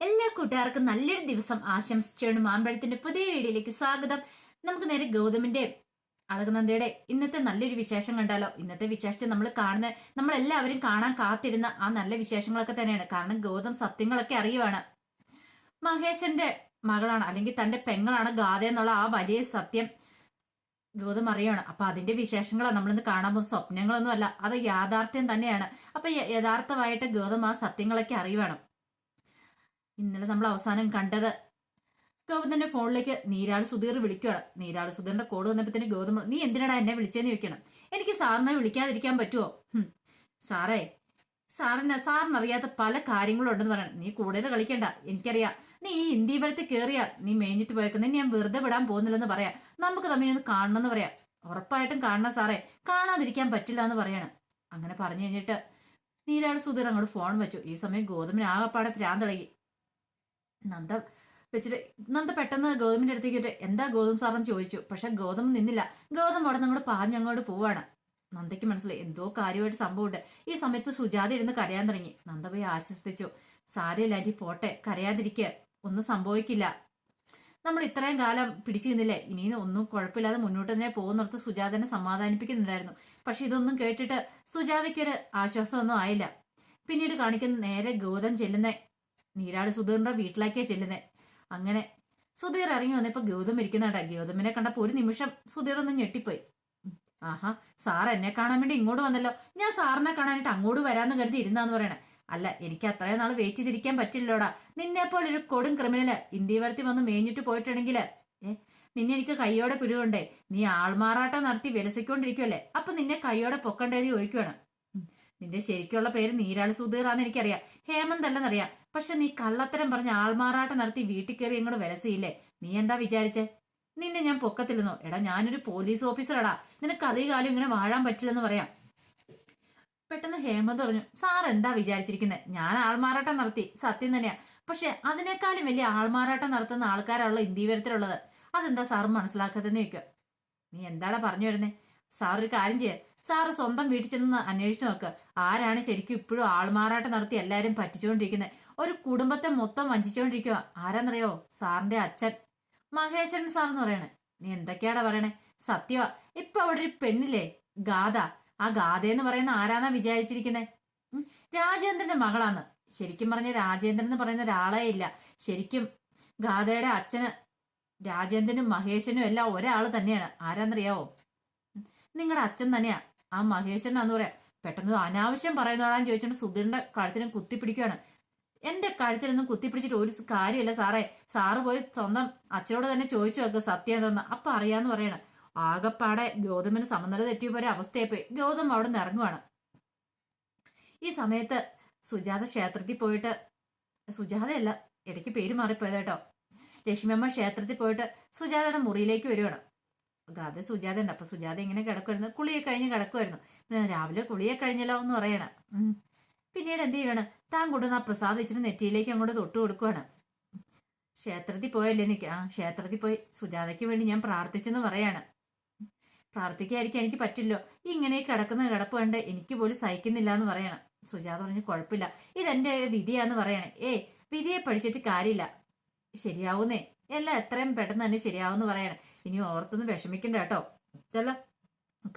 എല്ലാ കൂട്ടുകാർക്കും നല്ലൊരു ദിവസം ആശംസിച്ചുകൊണ്ട് മാമ്പഴത്തിന്റെ പുതിയ വീഡിയോയിലേക്ക് സ്വാഗതം. നമുക്ക് നേരെ ഗൗതമിന്റെ അളകനന്ദയുടെ ഇന്നത്തെ നല്ലൊരു വിശേഷം കണ്ടാലോ? ഇന്നത്തെ വിശേഷത്തെ നമ്മൾ കാണുന്ന നമ്മളെല്ലാവരും കാണാൻ കാത്തിരുന്ന ആ നല്ല വിശേഷങ്ങളൊക്കെ തന്നെയാണ്. കാരണം ഗൗതം സത്യങ്ങളൊക്കെ അറിയുവാണ്. മഹേഷന്റെ മകളാണ് അല്ലെങ്കിൽ തന്റെ പെങ്ങളാണ് ഗാഥ എന്നുള്ള ആ വലിയ സത്യം ഗൗതം അറിയണം അപ്പൊ അതിന്റെ വിശേഷങ്ങളാണ് നമ്മളിന്ന് കാണാൻ പോകുന്ന സ്വപ്നങ്ങളൊന്നും അല്ല അത് യാഥാർത്ഥ്യം തന്നെയാണ്. അപ്പൊ യഥാർത്ഥമായിട്ട് ഗൗതം ആ സത്യങ്ങളൊക്കെ അറിയുവാണ്. ഇന്നലെ നമ്മൾ അവസാനം കണ്ടത്. ഗൗതന്റെ ഫോണിലേക്ക് നീരാട് സുധീർ വിളിക്കുകയാണ്. നീരാട് സുധീറിന്റെ കോഡ് വന്നപ്പോഴത്തേന് ഗൗതം പറഞ്ഞു, നീ എന്തിനാടാ എന്നെ വിളിച്ചേന്ന് ചോദിക്കണം? എനിക്ക് സാറിനെ വിളിക്കാതിരിക്കാൻ പറ്റുമോ സാറേ സാറിന് സാറിനറിയാത്ത പല കാര്യങ്ങളും ഉണ്ടെന്ന് പറയണം. നീ കൂടുതൽ കളിക്കണ്ട. എനിക്കറിയാം. നീ ഈ ഇന്ത്യ വരത്തെ കയറിയാ നീ മേഞ്ഞിട്ട് പോയേക്കുന്ന. ഞാൻ വെറുതെ വിടാൻ പോകുന്നില്ലെന്ന് പറയാം. നമുക്ക് തമ്മിൽ ഒന്ന് കാണണമെന്ന് പറയാം. ഉറപ്പായിട്ടും കാണണം സാറേ. കാണാതിരിക്കാൻ പറ്റില്ല എന്ന് പറയണം. അങ്ങനെ പറഞ്ഞു കഴിഞ്ഞിട്ട് നീരാൾ സുധീർ അങ്ങോട്ട് ഫോൺ വെച്ചു. ഈ സമയം ഗോതമ്പിന് ആകെപ്പാടെ ഭ്രാന്തളകി നന്ദ വെച്ചിട്ട് നന്ദ പെട്ടെന്ന് ഗൗതമിന്റെ അടുത്തേക്ക് എന്താ ഗൗതം സാറെന്ന് ചോദിച്ചു. പക്ഷെ ഗൗതം നിന്നില്ല. ഗൗതം അവിടെ അങ്ങോട്ട് പാഞ്ഞ് അങ്ങോട്ട് പോവാണ്. നന്ദയ്ക്ക് മനസ്സിലായി. എന്തോ കാര്യമായിട്ട് സംഭവമുണ്ട്. ഈ സമയത്ത് സുജാത ഇരുന്ന് കരയാൻ തുടങ്ങി. നന്ദ പോയി ആശ്വസിപ്പിച്ചു. സാരയില്ല പോട്ടെ. കരയാതിരിക്കുക ഒന്നും സംഭവിക്കില്ല. നമ്മൾ ഇത്രയും കാലം പിടിച്ചു നിന്നില്ലേ? ഇനി ഒന്നും കുഴപ്പമില്ലാതെ മുന്നോട്ട് തന്നെ പോകുന്നിടത്ത് സുജാതനെ സമാധാനിപ്പിക്കുന്നുണ്ടായിരുന്നു. പക്ഷെ ഇതൊന്നും കേട്ടിട്ട് സുജാതയ്ക്കൊരു ആശ്വാസമൊന്നും ആയില്ല. പിന്നീട് കാണിക്കുന്ന നേരെ ഗൗതം ചെല്ലുന്ന നീരാട് സുധീറിന്റെ വീട്ടിലേക്കേ ചെല്ലുന്നത് അങ്ങനെ സുധീർ ഇറങ്ങി വന്നപ്പോ ഗൗതം ഇരിക്കുന്നാട്ടാ. ഗൗതമിനെ കണ്ടപ്പോ ഒരു നിമിഷം സുധീർ ഒന്ന് ഞെട്ടിപ്പോയി. ആഹാ സാർ എന്നെ കാണാൻ വേണ്ടി ഇങ്ങോട്ട് വന്നല്ലോ. ഞാൻ സാറിനെ കാണാനായിട്ട് അങ്ങോട്ട് വരാന്ന് കരുതി ഇരുന്നാന്ന് പറയണേ. അല്ല എനിക്ക് അത്രയും നാൾ വെയിറ്റ് ചെയ്തിരിക്കാൻ പറ്റില്ലോടാ നിന്നെ പോലെ ഒരു കൊടും ക്രിമിനൽ ഇന്ത്യ വരത്തി വന്ന് മേഞ്ഞിട്ട് പോയിട്ടുണ്ടെങ്കിൽ ഏ നിന്നെ എനിക്ക് കൈയോടെ പിടികൊണ്ടേ നീ ആൾമാറാട്ടം നടത്തി വിലസിക്കൊണ്ടിരിക്കുമല്ലേ അപ്പൊ നിന്നെ കൈയോടെ പൊക്കണ്ടേത് ചോദിക്കുവാണ്. നിന്റെ ശരിക്കുള്ള പേര് നീരാളി സുധീറാന്ന് എനിക്കറിയാം. ഹേമന്ത് അല്ലെന്നറിയാം. പക്ഷെ നീ കള്ളത്തരം പറഞ്ഞ് ആൾമാറാട്ടം നടത്തി വീട്ടിൽ കയറി ഇങ്ങോട്ട് വരസയില്ലേ? നീ എന്താ വിചാരിച്ചേ? നിന്നെ ഞാൻ പൊക്കത്തില്ലെന്നോ? എടാ ഞാനൊരു പോലീസ് ഓഫീസറടാ. നിനക്ക് അതേ കാലം ഇങ്ങനെ വാഴാൻ പറ്റില്ലെന്ന് പറയാം. പെട്ടെന്ന് ഹേമന്ത് പറഞ്ഞു സാർ എന്താ വിചാരിച്ചിരിക്കുന്നത് ഞാൻ ആൾമാറാട്ടം നടത്തി. സത്യം തന്നെയാ. പക്ഷെ അതിനേക്കാളും വലിയ ആൾമാറാട്ടം നടത്തുന്ന ആൾക്കാരാണല്ലോ ഇന്ത്യവരത്തിലുള്ളത് അതെന്താ സാർ മനസ്സിലാക്കാതെന്ന് ചോദിക്കുക? നീ എന്താടാ പറഞ്ഞു വരുന്നേ? സാർ ഒരു കാര്യം ചെയ്യ. സാറ് സ്വന്തം വീട്ടിൽ ചെന്ന് അന്വേഷിച്ചു നോക്ക്. ആരാണ് ശരിക്കും ഇപ്പോഴും ആൾമാറാട്ടം നടത്തി എല്ലാവരും പറ്റിച്ചുകൊണ്ടിരിക്കുന്നത് ഒരു കുടുംബത്തെ മൊത്തം വഞ്ചിച്ചുകൊണ്ടിരിക്കുക ആരാന്നറിയോ? സാറിന്റെ അച്ഛൻ. മഹേശ്വരൻ സാർ എന്ന് പറയണേ. നീ എന്തൊക്കെയാടാ പറയണേ? സത്യമാ ഇപ്പൊ അവിടെ ഒരു പെണ്ണില്ലേ? ഗാഥ. ആ ഗാഥ എന്ന് പറയുന്ന ആരാന്നാ വിചാരിച്ചിരിക്കുന്നത് രാജേന്ദ്രന്റെ മകളാന്ന്. ശരിക്കും പറഞ്ഞ രാജേന്ദ്രൻ എന്ന് പറയുന്ന ഒരാളേ ഇല്ല. ശരിക്കും ഗാഥയുടെ അച്ഛന് രാജേന്ദ്രനും മഹേശനും എല്ലാം ഒരാൾ തന്നെയാണ്. ആരാന്നറിയാവോ? നിങ്ങളുടെ അച്ഛൻ തന്നെയാ. ആ മഹേശനാന്ന് പറയാം പെട്ടെന്ന് അനാവശ്യം പറയുന്നതാണെന്ന് ചോദിച്ചിട്ട് സുധീറിന്റെ കഴുത്തിനും കുത്തിപ്പിടിക്കുകയാണ്. എന്റെ കഴുത്തിലൊന്നും കുത്തിപ്പിടിച്ചിട്ട് ഒരു കാര്യമല്ല സാറേ. സാറ് പോയി സ്വന്തം അച്ഛനോട് തന്നെ ചോദിച്ചു വെക്കുക സത്യം എന്തെന്ന്. അപ്പൊ അറിയാന്ന് പറയണം. ആകപ്പാടെ ഗൗതമിന് സമനില തെറ്റിയ പോലെ അവസ്ഥയെ പോയി ഗൗതം അവിടെ നിന്ന് ഇറങ്ങുവാണ്. ഈ സമയത്ത് സുജാത ക്ഷേത്രത്തിൽ പോയിട്ട് സുജാതയല്ല ഇടയ്ക്ക് പേര് മാറിപ്പോയത് കേട്ടോ. ലക്ഷ്മിയമ്മ ക്ഷേത്രത്തിൽ പോയിട്ട് സുജാതയുടെ മുറിയിലേക്ക് വരുവാണ്. ഗാഥ സുജാത ഉണ്ട് അപ്പൊ സുജാത ഇങ്ങനെ കിടക്കുമായിരുന്നു കുളിയെ കഴിഞ്ഞ് കിടക്കുമായിരുന്നു രാവിലെ കുളിയെ കഴിഞ്ഞല്ലോ എന്ന് പറയണം. പിന്നീട് എന്ത് ചെയ്യണം? താൻ കൊണ്ടുവന്ന് ആ പ്രസാദ് നെറ്റിയിലേക്ക് അങ്ങോട്ട് തൊട്ട് കൊടുക്കുവാണ്. ക്ഷേത്രത്തിൽ പോയല്ലേ നിക്ക ആ ക്ഷേത്രത്തിൽ പോയി സുജാതയ്ക്ക് വേണ്ടി ഞാൻ പ്രാർത്ഥിച്ചെന്ന് പറയാണ്. പ്രാർത്ഥിക്കായിരിക്കും എനിക്ക് പറ്റില്ലോ. ഇങ്ങനെ കിടക്കുന്ന കിടപ്പ് കണ്ട് എനിക്ക് പോലും സഹിക്കുന്നില്ല എന്ന് പറയണം. സുജാത പറഞ്ഞു കുഴപ്പമില്ല. ഇതെന്റെ വിധിയാന്ന് പറയണേ. ഏ വിധിയെ പഠിച്ചിട്ട് കാര്യമില്ല. ശരിയാവുന്നേ. എല്ലാം എത്രയും പെട്ടെന്ന് തന്നെ ശരിയാവുമെന്ന് പറയണം. ഇനി ഓർത്തൊന്നും വിഷമിക്കണ്ട കേട്ടോ. ഇതല്ല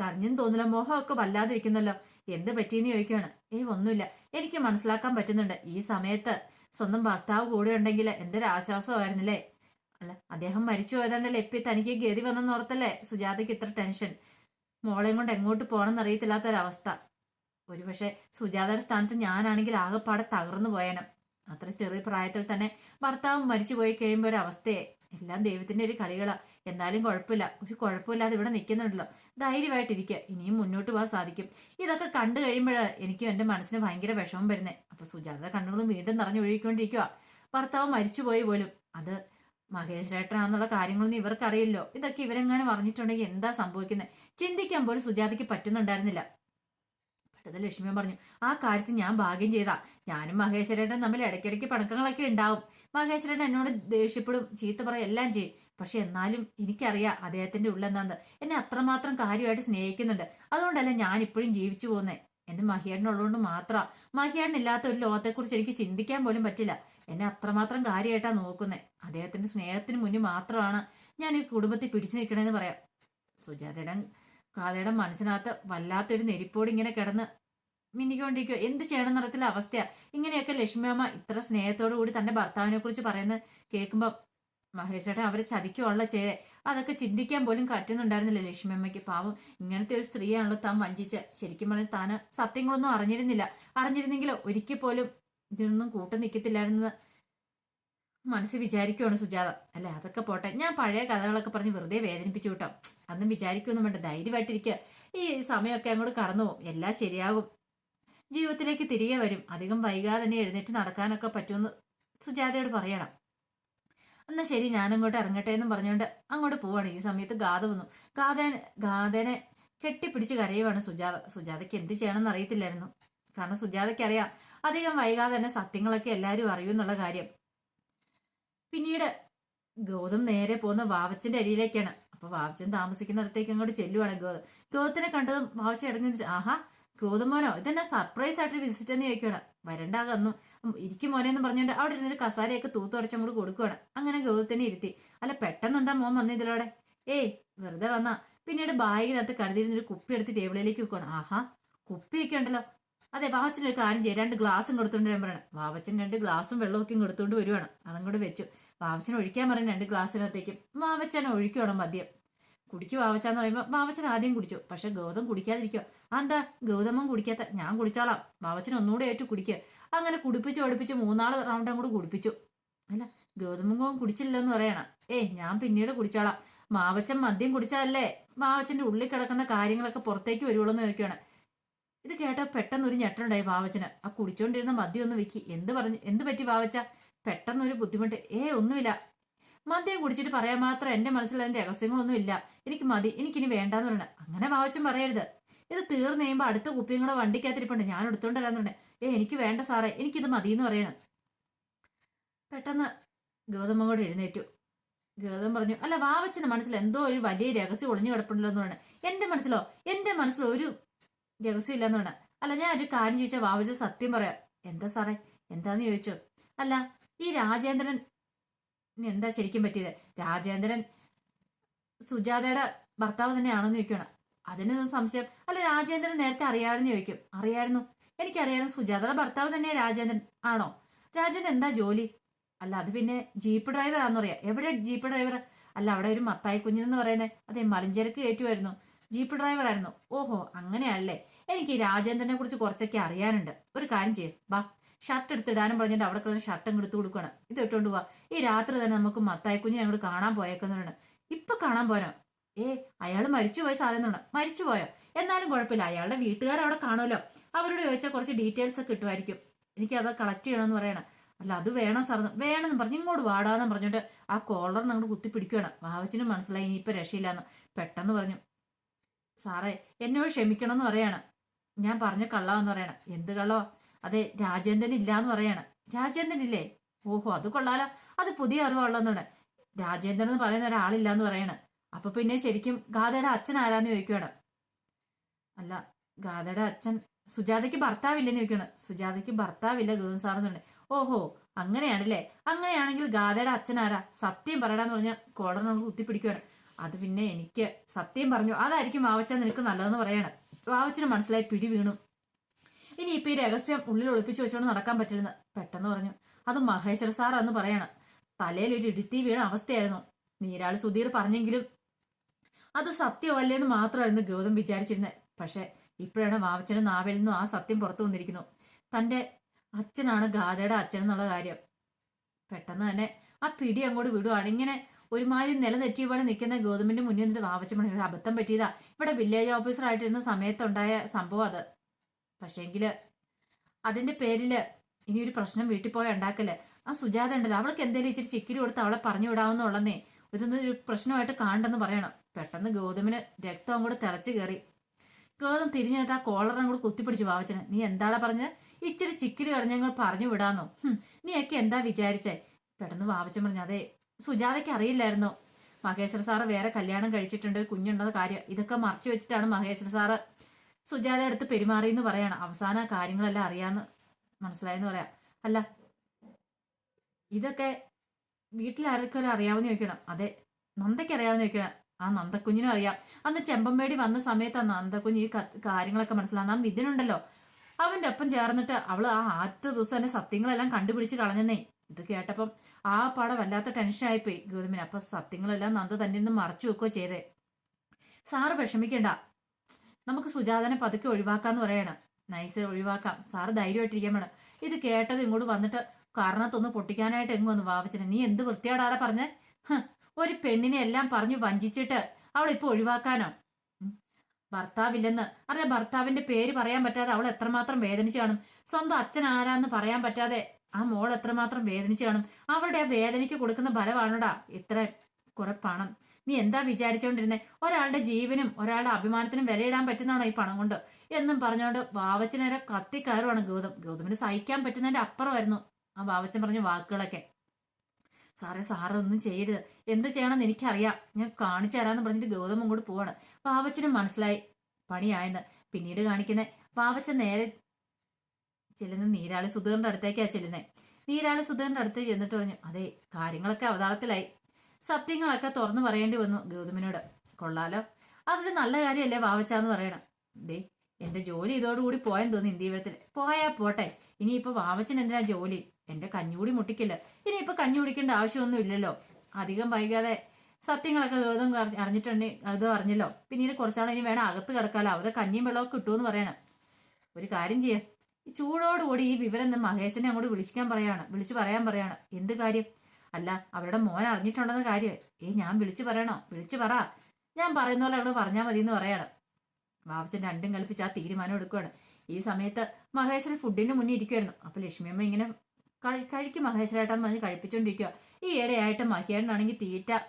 കരഞ്ഞും തോന്നില്ല മോഹമൊക്കെ വല്ലാതിരിക്കുന്നല്ലോ. എന്ത് പറ്റിയെന്ന് ചോദിക്കുകയാണ്. ഏയ് ഒന്നുമില്ല. എനിക്ക് മനസ്സിലാക്കാൻ പറ്റുന്നുണ്ട്. ഈ സമയത്ത് സ്വന്തം ഭർത്താവ് കൂടെ ഉണ്ടെങ്കിൽ എന്തൊരു ആശ്വാസമായിരുന്നില്ലേ? അല്ല അദ്ദേഹം മരിച്ചു പോയതാണ്ടല്ലേ എപ്പി തനിക്ക് ഗതി വന്നെന്ന് ഓർത്തല്ലേ? സുജാതയ്ക്ക് ഇത്ര ടെൻഷൻ. മോളെയും കൊണ്ട് എങ്ങോട്ട് പോകണമെന്ന് അറിയത്തില്ലാത്തൊരവസ്ഥ. ഒരുപക്ഷെ സുജാതയുടെ സ്ഥാനത്ത് ഞാനാണെങ്കിൽ ആകെപ്പാടെ തകർന്നു പോയേനം. അത്ര ചെറിയ പ്രായത്തിൽ തന്നെ ഭർത്താവ് മരിച്ചു പോയി കഴിയുമ്പോൾ ഒരു അവസ്ഥയെ എല്ലാം ദൈവത്തിന്റെ ഒരു കളികളാ. എന്നാലും കുഴപ്പമില്ല. ഒരു കുഴപ്പമില്ലാതെ ഇവിടെ നിൽക്കുന്നുണ്ടല്ലോ. ധൈര്യമായിട്ടിരിക്കുക. ഇനിയും മുന്നോട്ട് പോകാൻ സാധിക്കും. ഇതൊക്കെ കണ്ടു കഴിയുമ്പോഴാണ് എനിക്കും എന്റെ മനസ്സിന് ഭയങ്കര വിഷമം വരുന്നത് അപ്പൊ സുജാത കണ്ണുകളും വീണ്ടും നിറഞ്ഞു ഒഴുകിക്കൊണ്ടിരിക്കുക ഭർത്താവ് മരിച്ചുപോയി പോലും. അത് മഹേഷ് ചേട്ടനാന്നുള്ള കാര്യങ്ങളൊന്നും ഇവർക്കറിയില്ലോ. ഇതൊക്കെ ഇവരെങ്ങാനും പറഞ്ഞിട്ടുണ്ടെങ്കിൽ എന്താ സംഭവിക്കുന്നത് ചിന്തിക്കാൻ പോലും സുജാതയ്ക്ക് പറ്റുന്നുണ്ടായിരുന്നില്ല. പെട്ടെന്ന് ലക്ഷ്മിയൻ പറഞ്ഞു. ആ കാര്യത്തിൽ ഞാൻ ഭാഗ്യം ചെയ്താ. ഞാനും മഹേശ്വരേട്ടൻ തമ്മിൽ ഇടയ്ക്കിടയ്ക്ക് പണക്കങ്ങളൊക്കെ ഉണ്ടാവും. മഹേശ്വരേട്ടൻ എന്നോട് ദേഷ്യപ്പെടും ചീത്ത പറയും എല്ലാം ചെയ്യും. പക്ഷെ എന്നാലും എനിക്കറിയാം അദ്ദേഹത്തിന്റെ ഉള്ളെന്താന്ന് എന്നെ അത്രമാത്രം കാര്യമായിട്ട് സ്നേഹിക്കുന്നുണ്ട്. അതുകൊണ്ടല്ല ഞാൻ ഇപ്പോഴും ജീവിച്ചു പോകുന്നേ? എന്റെ മഹിയേട്ടനുള്ളതുകൊണ്ട് മാത്രമാണ് മഹിയേട്ടനില്ലാത്ത ഒരു ലോകത്തെക്കുറിച്ച് എനിക്ക് ചിന്തിക്കാൻ പോലും പറ്റില്ല. എന്നെ അത്രമാത്രം കാര്യമായിട്ടാണ് നോക്കുന്നത് അദ്ദേഹത്തിന്റെ സ്നേഹത്തിന് മുന്നിൽ മാത്രമാണ് ഞാൻ ഈ കുടുംബത്തിൽ പിടിച്ചു നിൽക്കണമെന്ന് പറയാം. സുജാതയുടെ കാതയുടെ മനസ്സിനകത്ത് വല്ലാത്തൊരു നെരിപ്പോട് ഇങ്ങനെ കിടന്ന് മിന്നിക്കൊണ്ടിരിക്കുക എന്ത് ചെയ്യണം നടത്തില്ല അവസ്ഥയാ. ഇങ്ങനെയൊക്കെ ലക്ഷ്മി അമ്മ ഇത്ര സ്നേഹത്തോടു കൂടി തന്റെ ഭർത്താവിനെ കുറിച്ച് പറയുന്നത് കേൾക്കുമ്പോൾ മഹേഷ് ചേട്ടൻ അവരെ ചതിക്കുള്ള ചെയ്തേ. അതൊക്കെ ചിന്തിക്കാൻ പോലും പറ്റുന്നുണ്ടായിരുന്നില്ല ലക്ഷ്മിയമ്മയ്ക്ക് പാവം ഇങ്ങനത്തെ ഒരു സ്ത്രീയാണല്ലോ താൻ വഞ്ചിച്ച്. ശരിക്കും പറഞ്ഞാൽ താന് സത്യങ്ങളൊന്നും അറിഞ്ഞിരുന്നില്ല. അറിഞ്ഞിരുന്നെങ്കിലോ ഒരിക്കൽ പോലും ഇതിനൊന്നും കൂട്ടം നിൽക്കത്തില്ലായിരുന്നെന്ന് മനസ്സിൽ വിചാരിക്കുവാണ് സുജാത. അല്ലെ അതൊക്കെ പോട്ടെ. ഞാൻ പഴയ കഥകളൊക്കെ പറഞ്ഞ് വെറുതെ വേദനിപ്പിച്ചു വിട്ടോ അന്നും വിചാരിക്കൊന്നും വേണ്ട. ധൈര്യമായിട്ടിരിക്കുക. ഈ സമയമൊക്കെ അങ്ങോട്ട് കടന്നു എല്ലാം ശരിയാകും. ജീവിതത്തിലേക്ക് തിരികെ വരും. അധികം വൈകാതെ തന്നെ എഴുന്നേറ്റ് നടക്കാനൊക്കെ പറ്റുമെന്ന് സുജാതയോട് പറയണം. എന്നാൽ ശരി ഞാനങ്ങോട്ട് ഇറങ്ങട്ടെ എന്നും പറഞ്ഞുകൊണ്ട് അങ്ങോട്ട് പോവാണ്. ഈ സമയത്ത് ഗാഥ വന്നു. ഗാഥേനെ ഗാഥനെ കെട്ടിപ്പിടിച്ച് കരയുവാണ് സുജാത. സുജാതയ്ക്ക് എന്ത് ചെയ്യണമെന്ന് അറിയത്തില്ലായിരുന്നു. കാരണം സുജാതയ്ക്ക് അറിയാം അധികം വൈകാതെ തന്നെ സത്യങ്ങളൊക്കെ എല്ലാവരും അറിയുമെന്നുള്ള കാര്യം. പിന്നീട് ഗൗതം നേരെ പോകുന്ന വാവച്ചന്റെ അരിയിലേക്കാണ്. അപ്പൊ വാവച്ചൻ താമസിക്കുന്നിടത്തേക്ക് അങ്ങോട്ട് ചെല്ലുവാണ് ഗൗതം. ഗൗതത്തിനെ കണ്ടതും വാവച്ച ഇടങ്ങി ആഹാ ഗൗതം മോനോ ഇതെന്നാ സർപ്രൈസ് ആയിട്ട് വിസിറ്റ് എന്ന് ചോദിക്കുകയാണ് വരണ്ടാകുന്നു ഇരിക്കും മോനെ എന്ന് പറഞ്ഞുകൊണ്ട് അവിടെ ഇരുന്നൊരു കസാരയൊക്കെ തൂത്തുടച്ച് അങ്ങോട്ട് കൊടുക്കുകയാണ് അങ്ങനെ ഗൗതത്തിനെ ഇരുത്തി. അല്ല പെട്ടെന്ന് എന്താ മോൻ വന്ന ഇതിലൂടെ? ഏയ് വെറുതെ വന്നാ. പിന്നീട് ബാഗിനകത്ത് കരുതിയിരുന്നൊരു കുപ്പി എടുത്ത് ടേബിളിലേക്ക് വെക്കുകയാണ് ആഹാ കുപ്പിയൊക്കെ ഉണ്ടല്ലോ. അതെ വാവച്ചൻ ഒരു കാര്യം ചെയ്യും. രണ്ട് ഗ്ലാസും കൊടുത്തോണ്ട് വരാൻ പറയണം. വാവച്ചൻ രണ്ട് ഗ്ലാസും വെള്ളമൊക്കെയും കൊടുത്തോണ്ട് വരുവാണ്. അതും കൂടെ വെച്ചു. വാവച്ചൻ ഒഴിക്കാൻ പറയും രണ്ട് ഗ്ലാസ്സിനകത്തേക്കും. വാവച്ചൻ ഒഴിക്കണം മദ്യം. കുടിക്കു വാവച്ചാന്ന് പറയുമ്പോൾ വാവച്ചൻ ആദ്യം കുടിച്ചു. പക്ഷെ ഗൗതം കുടിക്കാതിരിക്കുക എന്താ ഗൗതമം കുടിക്കാത്ത. ഞാൻ കുടിച്ചോളാം. വാവച്ചൻ ഒന്നുകൂടെ ഏറ്റു കുടിക്കുക അങ്ങനെ കുടിപ്പിച്ച് ഒടിപ്പിച്ച് മൂന്നാൽ റൗണ്ട് അങ്ങോട്ട് കുടിപ്പിച്ചു. അല്ല ഗൗതമൻ കുടിച്ചില്ലെന്ന് പറയണം. ഏയ് ഞാൻ പിന്നീട് കുടിച്ചോളാം. മാവച്ചൻ മദ്യം കുടിച്ചാലല്ലേ മാവച്ചന്റെ ഉള്ളിൽ കിടക്കുന്ന കാര്യങ്ങളൊക്കെ പുറത്തേക്ക് വരുവുള്ളൂ എന്ന് ചോദിക്കുകയാണ് ഇത് കേട്ട പെട്ടെന്ന് ഒരു ഞെട്ടുണ്ടായി വാവച്ചന്. ആ കുടിച്ചോണ്ടിരുന്ന മദ്യം ഒന്ന് വെക്കി. എന്ത് പറഞ്ഞു എന്ത് പറ്റി വാവച്ച? പെട്ടെന്നൊരു ബുദ്ധിമുട്ട്. ഏ ഒന്നുമില്ല. മദ്യം കുടിച്ചിട്ട് പറയാൻ മാത്രം എന്റെ മനസ്സിൽ അതിന്റെ രഹസ്യങ്ങളൊന്നും ഇല്ല. എനിക്ക് മതി എനിക്കിനി വേണ്ടാന്ന് പറഞ്ഞു അങ്ങനെ വാവച്ചൻ പറയരുത്. ഇത് തീർന്നു കഴിയുമ്പോൾ അടുത്ത കുപ്പിയും കൂടെ വണ്ടിക്കകത്തിരിപ്പുണ്ട്. ഞാൻ എടുത്തോണ്ട് വരാന്ന് പറഞ്ഞേ ഏ എനിക്ക് വേണ്ട സാറേ. എനിക്കിത് മതി എന്ന് പറയണം. പെട്ടെന്ന് ഗൗതമ കൂടെ എഴുന്നേറ്റു. ഗൗതം പറഞ്ഞു അല്ല വാവച്ചന്റെ മനസ്സിൽ എന്തോ ഒരു വലിയ രഹസ്യം ഒളിഞ്ഞു കിടപ്പുണ്ടല്ലോ എന്ന് പറഞ്ഞു എന്റെ മനസ്സിലോ? എന്റെ മനസ്സിലോ ഒരു രഹസ്യം ഇല്ലെന്ന് പറഞ്ഞു അല്ല ഞാൻ ഒരു കാര്യം ചോദിച്ചാൽ വാവച്ച സത്യം പറയാം. എന്താ സാറേ? എന്താന്ന് ചോദിച്ചു? അല്ല ഈ രാജേന്ദ്രൻ എന്താ ശരിക്കും പറ്റിയത്? രാജേന്ദ്രൻ സുജാതയുടെ ഭർത്താവ് തന്നെയാണെന്ന് ചോദിക്കണം അതിന് സംശയം? അല്ല രാജേന്ദ്രൻ നേരത്തെ അറിയാമെന്ന് ചോദിക്കും. അറിയായിരുന്നു. എനിക്കറിയായിരുന്നു സുജാതയുടെ ഭർത്താവ് തന്നെ രാജേന്ദ്രൻ ആണോ? രാജേന്ദ്രൻ എന്താ ജോലി? അല്ല അത് പിന്നെ ജീപ്പ് ഡ്രൈവർ ആണെന്ന് പറയാം. എവിടെ ജീപ്പ് ഡ്രൈവർ അല്ല അവിടെ ഒരു മത്തായി കുഞ്ഞെന്ന് പറയുന്നത് അതെ മലഞ്ചരക്ക് കയറ്റുമായിരുന്നു. ജീപ്പ് ഡ്രൈവർ ആയിരുന്നു ഓഹോ അങ്ങനെയാണല്ലേ. എനിക്ക് രാജേന്ദ്രനെ കുറിച്ച് കുറച്ചൊക്കെ അറിയാനുണ്ട്. ഒരു കാര്യം ചെയ്യും. വാ ഷർട്ട് എടുത്തിടാനും പറഞ്ഞിട്ട് അവിടെ കിടന്ന് ഷർട്ട് അങ്ങ് എടുത്ത് കൊടുക്കണം. ഇത് ഇട്ടുകൊണ്ട് പോവാ ഈ രാത്രി തന്നെ നമുക്ക് മത്തായി കുഞ്ഞിനെ അങ്ങോട്ട് കാണാൻ പോയേക്കുന്നുണ്ട് ഇപ്പൊ കാണാൻ പോരാ. ഏ അയാൾ മരിച്ചുപോയ സാധനം മരിച്ചുപോയോ എന്നാലും കുഴപ്പമില്ല. അയാളുടെ വീട്ടുകാർ അവിടെ കാണുമല്ലോ. അവരോട് ചോദിച്ചാൽ കുറച്ച് ഡീറ്റെയിൽസ് ഒക്കെ കിട്ടുമായിരിക്കും എനിക്ക് അത് കളക്ട് ചെയ്യണമെന്ന് പറയണം. അല്ല അത് വേണം സാർ വേണമെന്ന് പറഞ്ഞു ഇങ്ങോട്ട് വാടാന്ന് പറഞ്ഞിട്ട് ആ കോളറിന് അങ്ങോട്ട് കുത്തി പിടിക്കുകയാണ് വാവച്ചിനും മനസ്സിലായി ഇനിയിപ്പോൾ രക്ഷയില്ലാന്ന്. പെട്ടെന്ന് പറഞ്ഞു. സാറേ എന്നോട് ക്ഷമിക്കണം എന്ന് പറയാണ്. ഞാൻ പറഞ്ഞ കള്ളാന്ന് പറയണം. എന്ത് കള്ളോ? അതെ രാജേന്ദ്രൻ ഇല്ലാന്ന് പറയണം. രാജേന്ദ്രൻ ഇല്ലേ ഓഹോ അത് കൊള്ളാലോ. അത് പുതിയ അറിവുള്ളതെന്നാണ് രാജേന്ദ്രൻ എന്ന് പറയുന്ന ഒരാളില്ലാന്ന് പറയണം. അപ്പൊ പിന്നെ ശരിക്കും ഗാഥയുടെ അച്ഛൻ ആരാന്ന് ചോദിക്കുകയാണ് അല്ല ഗാഥയുടെ അച്ഛൻ സുജാതയ്ക്ക് ഭർത്താവില്ലെന്ന് ചോദിക്കണം സുജാതയ്ക്ക് ഭർത്താവില്ല ഗൗതം സാറെന്നുണ്ട് ഓഹോ അങ്ങനെയാണല്ലേ? അങ്ങനെയാണെങ്കിൽ ഗാഥയുടെ അച്ഛൻ ആരാ? സത്യം പറയടാന്ന് പറഞ്ഞ കോളർ നമ്മൾ കുത്തിപ്പിടിക്കുകയാണ് അത് പിന്നെ എനിക്ക് സത്യം പറഞ്ഞു. അതായിരിക്കും ആവച്ചാൽ നിനക്ക് നല്ലതെന്ന് പറയാണ്. വാവച്ചന് മനസ്സിലായി പിടി വീണു. ഇനി ഇപ്പൊ ഈ രഹസ്യം ഉള്ളിൽ ഒളിപ്പിച്ചു വെച്ചുകൊണ്ട് നടക്കാൻ പറ്റില്ലെന്ന് പെട്ടെന്ന് പറഞ്ഞു. അത് മഹേശ്വര സാർ എന്ന് പറയണം. തലയിൽ ഒരു ഇടുത്തി വീണ അവസ്ഥയായിരുന്നു. നീരാളി സുധീർ പറഞ്ഞെങ്കിലും അത് സത്യമല്ലേന്ന് മാത്രമായിരുന്നു ഗൗതം വിചാരിച്ചിരുന്നത് പക്ഷേ ഇപ്പോഴാണ് വാവച്ചന്റെ നാവിൽ നിന്നും ആ സത്യം പുറത്തു വന്നിരിക്കുന്നു. തന്റെ അച്ഛനാണ് ഗാഥയുടെ അച്ഛൻ എന്നുള്ള കാര്യം. പെട്ടെന്ന് തന്നെ ആ പിടി അങ്ങോട്ട് വിടുവാണ്. ഇങ്ങനെ ഒരുമാതിരി നില തെറ്റിയ പോലെ നിൽക്കുന്ന ഗോതമ്പിന്റെ മുന്നിൽ നിന്നിട്ട് വാവച്ച പണി ഒരു അബദ്ധം പറ്റിയതാ. ഇവിടെ വില്ലേജ് ഓഫീസർ ആയിട്ടിരുന്ന സമയത്തുണ്ടായ സംഭവം അത്. പക്ഷേങ്കിൽ അതിന്റെ പേരിൽ ഇനി ഒരു പ്രശ്നം വീട്ടിൽ പോയി ഉണ്ടാക്കൽ ആ സുജാത ഉണ്ടല്ലോ. അവൾക്ക് എന്തെങ്കിലും ഇച്ചിരി ചിക്കിരി കൊടുത്ത് അവളെ പറഞ്ഞു വിടാവുന്നുള്ളന്നേ ഇതൊന്നും ഒരു പ്രശ്നമായിട്ട് കാണണ്ടെന്ന് പറയണം. പെട്ടെന്ന് ഗോതമ്പിന് രക്തം അങ്ങോട്ട് തിളച്ചു കയറി ഗൗതം തിരിഞ്ഞിട്ട് ആ കോളർ അങ്ങോട്ട് കുത്തിപ്പിടിച്ചു വാവച്ചന്. നീ എന്താടാ പറഞ്ഞത് ഇച്ചിരി ചിക്കിരി കളഞ്ഞങ്ങൾ പറഞ്ഞു വിടാന്നോ. നീയൊക്കെ എന്താ വിചാരിച്ചേ? പെട്ടെന്ന് വാവച്ചൻ പറഞ്ഞു അതെ സുജാതയ്ക്ക് അറിയില്ലായിരുന്നു. മഹേശ്വര സാറ് വേറെ കല്യാണം കഴിച്ചിട്ടുണ്ട് കുഞ്ഞുണ്ടെന്ന കാര്യം. ഇതൊക്കെ മറച്ചു വെച്ചിട്ടാണ് മഹേശ്വര സാറ് സുജാത അടുത്ത് പെരുമാറി എന്ന് പറയണം. അവസാന കാര്യങ്ങളെല്ലാം അറിയാന്ന് മനസ്സിലായെന്ന് പറയാം. അല്ല ഇതൊക്കെ വീട്ടിലാർക്കെല്ലാം അറിയാമെന്ന് ചോദിക്കണം. അതെ നന്ദയ്ക്ക് അറിയാമെന്ന് ചോദിക്കണം. ആ നന്ദക്കുഞ്ഞിനും അറിയാം. അന്ന് ചെമ്പമ്പേടി വന്ന സമയത്ത് ആ നന്ദക്കുഞ്ഞ് ഈ കാര്യങ്ങളൊക്കെ മനസ്സിലാകുന്ന ആ മിഥുനുണ്ടല്ലോ. അവന്റെ ഒപ്പം ചേർന്നിട്ട് അവൾ ആ ആദ്യത്തെ ദിവസം തന്നെ സത്യങ്ങളെല്ലാം കണ്ടുപിടിച്ച് കളഞ്ഞെന്നേ. ഇത് കേട്ടപ്പം ആ പാടെ വല്ലാത്ത ടെൻഷൻ ആയിപ്പോയി. ഗൗതമിന് അപ്പൊ സത്യങ്ങളെല്ലാം നന്ദ തന്നെ നിന്ന് മറച്ചു വെക്കുകയോ ചെയ്തേ. സാറ് വിഷമിക്കണ്ട. നമുക്ക് സുജാതനെ പതുക്കെ ഒഴിവാക്കാന്ന് പറയണം. നൈസ് ഒഴിവാക്കാം. സാറ് ധൈര്യമായിട്ടിരിക്കാൻ വേണം. ഇത് കേട്ടത് ഇങ്ങോട്ട് വന്നിട്ട് കാരണത്തൊന്ന് പൊട്ടിക്കാനായിട്ട് എങ്ങും ഒന്ന് വാവിച്ചിട്ട് നീ എന്ത് വൃത്തിയോടാടെ പറഞ്ഞേ? ഒരു പെണ്ണിനെ എല്ലാം പറഞ്ഞു വഞ്ചിച്ചിട്ട് അവൾ ഇപ്പൊ ഒഴിവാക്കാനോ. ഭർത്താവില്ലെന്ന്. അറിയാം ഭർത്താവിന്റെ പേര് പറയാൻ പറ്റാതെ അവൾ എത്രമാത്രം വേദനിച്ചു കാണും. സ്വന്തം അച്ഛൻ ആരാന്ന് പറയാൻ പറ്റാതെ ആ മോൾ എത്രമാത്രം വേദനിച്ചു കാണും. അവരുടെ ആ വേദനയ്ക്ക് കൊടുക്കുന്ന ഫലമാണോടാ ഇത്ര കുറെ പണം. നീ എന്താ വിചാരിച്ചുകൊണ്ടിരുന്നേ ഒരാളുടെ ജീവനും ഒരാളുടെ അഭിമാനത്തിനും വിലയിടാൻ പറ്റുന്നതാണോ ഈ പണം കൊണ്ട്? എന്നും പറഞ്ഞുകൊണ്ട് വാവച്ചനേരെ കത്തിക്കയറുവാണ് ഗൗതം. ഗൗതമിന് സഹിക്കാൻ പറ്റുന്നതിന്റെ അപ്പുറമായിരുന്നു ആ വാവച്ചൻ പറഞ്ഞ വാക്കുകളൊക്കെ. സാറേ സാറ് ഒന്നും ചെയ്യരുത്. എന്ത് ചെയ്യണമെന്ന് എനിക്കറിയാം. ഞാൻ കാണിച്ചു തരാമെന്ന് പറഞ്ഞിട്ട് ഗൗതം അങ്ങോട്ട് പോവാണ്. വാവച്ചനും മനസ്സിലായി. പണിയായെന്ന്. പിന്നീട് കാണിക്കുന്നേ വാവച്ചൻ നേരെ ചെല്ലുന്ന നീരാളി സുധീറിന്റെ അടുത്തേക്കാ ചെല്ലുന്നേ. നീരാളി സുധീറിന്റെ അടുത്ത് ചെന്നിട്ട് പറഞ്ഞു അതെ കാര്യങ്ങളൊക്കെ അവതാളത്തിലായി. സത്യങ്ങളൊക്കെ തുറന്നു പറയേണ്ടി വന്നു ഗൗതമിനോട്. കൊള്ളാലോ. അതൊരു നല്ല കാര്യമല്ലേ വാവച്ചാന്ന് പറയണം. ദേ എന്റെ ജോലി ഇതോടുകൂടി പോയെന്ന് തോന്നി ഇന്ത്യവരത്തിൽ പോയാ പോട്ടെ. ഇനിയിപ്പോ വാവച്ചൻ എന്തിനാ ജോലി? എന്റെ കഞ്ഞുകൂടി മുട്ടിക്കില്ല. ഇനിയിപ്പോ കഞ്ഞു കുടിക്കേണ്ട ആവശ്യമൊന്നും ഇല്ലല്ലോ. അധികം വൈകാതെ സത്യങ്ങളൊക്കെ ഗൗതം അറി- അറിഞ്ഞിട്ടുണ്ടെങ്കിൽ അത് അറിഞ്ഞല്ലോ. പിന്നീട് കുറച്ചാൾ ഇനി വേണം അകത്ത് കിടക്കാലോ. അവരെ കഞ്ഞിയും വെള്ളമൊക്കെ കിട്ടുമെന്ന് പറയണം. ഒരു കാര്യം ചെയ്യേ. ചൂടോടുകൂടി ഈ വിവരം ഒന്ന് മഹേശനെ അങ്ങോട്ട് വിളിക്കാൻ പറയാണ്. വിളിച്ചു പറയാൻ പറയാണ്. എന്ത് കാര്യം? അല്ല അവരുടെ മോൻ അറിഞ്ഞിട്ടുണ്ടെന്ന കാര്യം. ഏ ഞാൻ വിളിച്ചു പറയണോ? വിളിച്ചു പറ. ഞാൻ പറയുന്ന പോലെ അവിടെ പറഞ്ഞാൽ മതി എന്ന് പറയണം. വാവച്ചൻ രണ്ടും കൽപ്പിച്ച് ആ തീരുമാനം എടുക്കുകയാണ് ഈ സമയത്ത് മഹേശ്വരൻ ഫുഡിന് മുന്നിൽ ഇരിക്കുമായിരുന്നു അപ്പൊ ലക്ഷ്മിയമ്മ ഇങ്ങനെ കഴി- കഴിക്കും മഹേശ്വരേട്ടാന്ന് പറഞ്ഞ് കഴിപ്പിച്ചോണ്ടിരിക്കുക ഈ ഇടയായിട്ട് മഹിയേട്ടനാണെങ്കിൽ തീറ്റ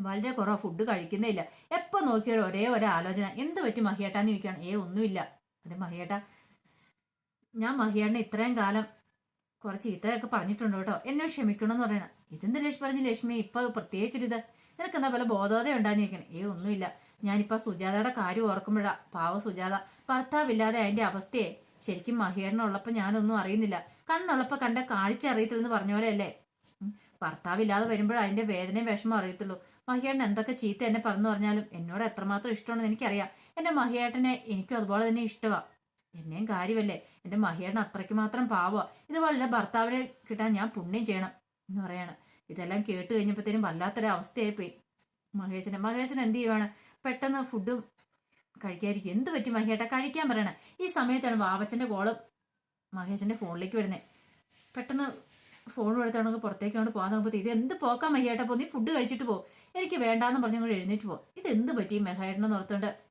വളരെ കുറവ്. ഫുഡ് കഴിക്കുന്നേ ഇല്ല. എപ്പോ നോക്കിയാലും ഒരേ ഒരു ആലോചന എന്ത് പറ്റി മഹിയേട്ടാന്ന് ചോദിക്കുകയാണ്. ഏ ഒന്നുമില്ല. അതെ മഹിയേട്ട ഞാൻ മഹിയേട്ടനെ ഇത്രയും കാലം കുറച്ച് ഈത്തയൊക്കെ പറഞ്ഞിട്ടുണ്ട് കേട്ടോ. എന്നെ ക്ഷമിക്കണം എന്ന് പറയണം. ഇതെന്ത് ലക്ഷ്മി പറഞ്ഞു ലക്ഷ്മി? ഇപ്പൊ പ്രത്യേകിച്ചൊരിത് നിനക്ക് എന്താ പോലെ ബോധോദയം ഉണ്ടാന്ന് ചോദിക്കണം ഏ ഒന്നുമില്ല. ഞാനിപ്പോ സുജാതയുടെ കാര്യം ഓർക്കുമ്പോഴാ. പാവ സുജാത. ഭർത്താവില്ലാതെ അതിന്റെ അവസ്ഥയെ ശരിക്കും മഹിയേട്ടനുള്ളപ്പോ ഞാനൊന്നും അറിയുന്നില്ല. കണ്ണുള്ളപ്പോൾ കണ്ട കാഴ്ച അറിയത്തില്ലെന്ന് പറഞ്ഞ പോലെയല്ലേ. ഭർത്താവില്ലാതെ വരുമ്പോൾ അതിന്റെ വേദനയും വിഷമം അറിയത്തുള്ളൂ. മഹിയേട്ടൻ എന്തൊക്കെ ചീത്ത എന്നെ പറഞ്ഞു പറഞ്ഞാലും എന്നോട് എത്രമാത്രം ഇഷ്ടമാണെന്ന് എനിക്കറിയാം. എന്റെ മഹിയേട്ടനെ എനിക്കും അതുപോലെ തന്നെ ഇഷ്ടമാ എന്നെയും കാര്യമല്ലേ? എന്റെ മഹിയേട്ടൻ അത്രയ്ക്ക് മാത്രം പാവോ ഇതുപോലെ ഭർത്താവിനെ കിട്ടാൻ ഞാൻ പുണ്യം ചെയ്യണം എന്ന് പറയാണ്. ഇതെല്ലാം കേട്ട് കഴിഞ്ഞപ്പോഴത്തേനും വല്ലാത്തൊരു അവസ്ഥയായി പോയി മഹേശന് മഹേശൻ എന്ത് ചെയ്യുവാണ്? പെട്ടെന്ന് ഫുഡും കഴിക്കാതിരിക്കും എന്ത് പറ്റി മഹിയേട്ട കഴിക്കാൻ പറയണേ. ഈ സമയത്താണ് വാവച്ചന്റെ കോളും മഹേശന്റെ ഫോണിലേക്ക് വരുന്നത് പെട്ടെന്ന് ഫോൺ എടുത്തോണ്ട് പുറത്തേക്ക് അങ്ങോട്ട് പോകാൻ നോക്കുമ്പോൾ ഇത് എന്ത് പോക്കാൻ മഹിയേട്ട പോ നീ ഫുഡ് കഴിച്ചിട്ട് പോ. എനിക്ക് വേണ്ടാന്ന് പറഞ്ഞുകൊണ്ട് എഴുന്നേറ്റ് പോ. ഇത് എന്ത് പറ്റി മെഹേട്ടനെന്ന് ഓർത്തോണ്ട്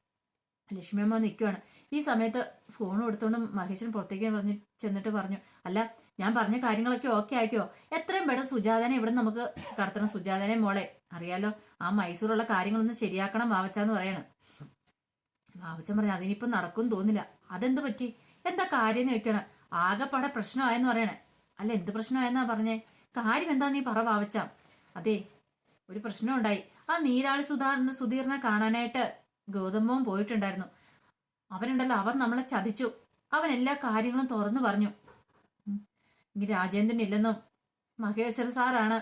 ലക്ഷ്മിയമ്മ നിൽക്കുവാണ് ഈ സമയത്ത് ഫോൺ കൊടുത്തുകൊണ്ട് മഹേശൻ പുറത്തേക്ക് പറഞ്ഞ് ചെന്നിട്ട് പറഞ്ഞു അല്ല ഞാൻ പറഞ്ഞ കാര്യങ്ങളൊക്കെ ഓക്കെ ആക്കിയോ എത്രയും പെട്ട സുജാതനെ ഇവിടെ നമുക്ക് കടത്തണം. സുജാതനെ മോളെ അറിയാലോ ആ മൈസൂറുള്ള കാര്യങ്ങളൊന്ന് ശരിയാക്കണം വാവച്ചാന്ന് പറയണം. വാവച്ചൻ പറഞ്ഞു അതിനിപ്പം നടക്കും തോന്നില്ല. അതെന്ത് പറ്റി? എന്താ കാര്യം എന്ന് വെക്കണം ആകെപ്പാടെ പ്രശ്നമായെന്ന് പറയണേ. അല്ല എന്ത് പ്രശ്നമായെന്നാ പറഞ്ഞേ? കാര്യം എന്താ നീ പറ വാവച്ച. അതെ ഒരു പ്രശ്നം ഉണ്ടായി ആ നീരാളി സുധാറിന് സുധീറിനെ കാണാനായിട്ട് ഗൗതമവും പോയിട്ടുണ്ടായിരുന്നു. അവനുണ്ടല്ലോ അവർ നമ്മളെ ചതിച്ചു. അവൻ എല്ലാ കാര്യങ്ങളും തുറന്നു പറഞ്ഞു. ഇനി രാജേന്ദ്രൻ ഇല്ലെന്നും മഹേശ്വര സാറാണ്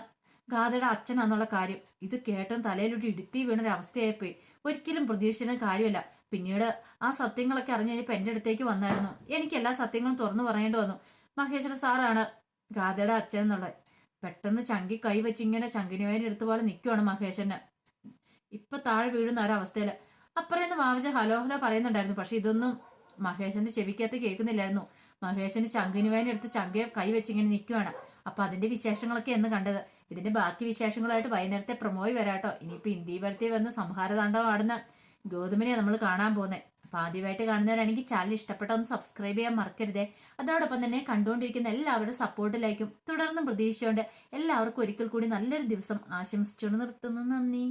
ഗാഥയുടെ അച്ഛനാന്നുള്ള കാര്യം. ഇത് കേട്ടും തലയിലൊരു ഇടുത്തി വീണൊരവസ്ഥയായിപ്പോയി. ഒരിക്കലും പ്രതീക്ഷിച്ചിരുന്ന കാര്യമല്ല. പിന്നീട് ആ സത്യങ്ങളൊക്കെ അറിഞ്ഞു കഴിഞ്ഞപ്പോൾ എന്റെ അടുത്തേക്ക് വന്നായിരുന്നു. എനിക്ക് എല്ലാ സത്യങ്ങളും തുറന്നു പറയേണ്ടി വന്നു. മഹേശ്വര സാറാണ് ഗാഥയുടെ അച്ഛൻ എന്നുള്ളത് പെട്ടെന്ന് ചങ്കി കൈ വെച്ചിങ്ങനെ ഇങ്ങനെ ചങ്കിനുവേരി അടുത്ത് നിൽക്കുവാണ് മഹേശന് ഇപ്പൊ താഴെ വീഴുന്ന ഒരവസ്ഥയിൽ അപ്പറേന്ന് വാവച്ച ഹലോ ഹലോ പറയുന്നുണ്ടായിരുന്നു. പക്ഷെ ഇതൊന്നും മഹേഷന്റെ ചെവിക്കകത്ത് കേൾക്കുന്നില്ലായിരുന്നു. മഹേശന് ചങ്കിനുവേനി എടുത്ത് ചങ്കയെ കൈ വെച്ച് ഇങ്ങനെ നിൽക്കുവാണ് അപ്പൊ അതിന്റെ വിശേഷങ്ങളൊക്കെ എന്ന് കണ്ടത്. ഇതിന്റെ ബാക്കി വിശേഷങ്ങളായിട്ട് വൈകുന്നേരത്തെ പ്രമോയി വരാട്ടോ ഇനിയിപ്പോ ഇന്ത്യ വരത്തി വന്ന് സംഹാരതാണ്ഡവം ആടുന്ന ഗൗതമിനെ നമ്മൾ കാണാൻ പോകുന്നത് അപ്പൊ ആദ്യമായിട്ട് കാണുന്നവരാണെങ്കിൽ ചാനൽ ഇഷ്ടപ്പെട്ട ഒന്ന് സബ്സ്ക്രൈബ് ചെയ്യാൻ മറക്കരുതേ. അതോടൊപ്പം തന്നെ കണ്ടുകൊണ്ടിരിക്കുന്ന എല്ലാവരുടെ സപ്പോർട്ടിലായിരിക്കും തുടർന്നും പ്രതീക്ഷയുണ്ട്. എല്ലാവർക്കും ഒരിക്കൽ കൂടി നല്ലൊരു ദിവസം ആശംസിച്ചുകൊണ്ട് നിർത്തുന്നു. നന്ദി.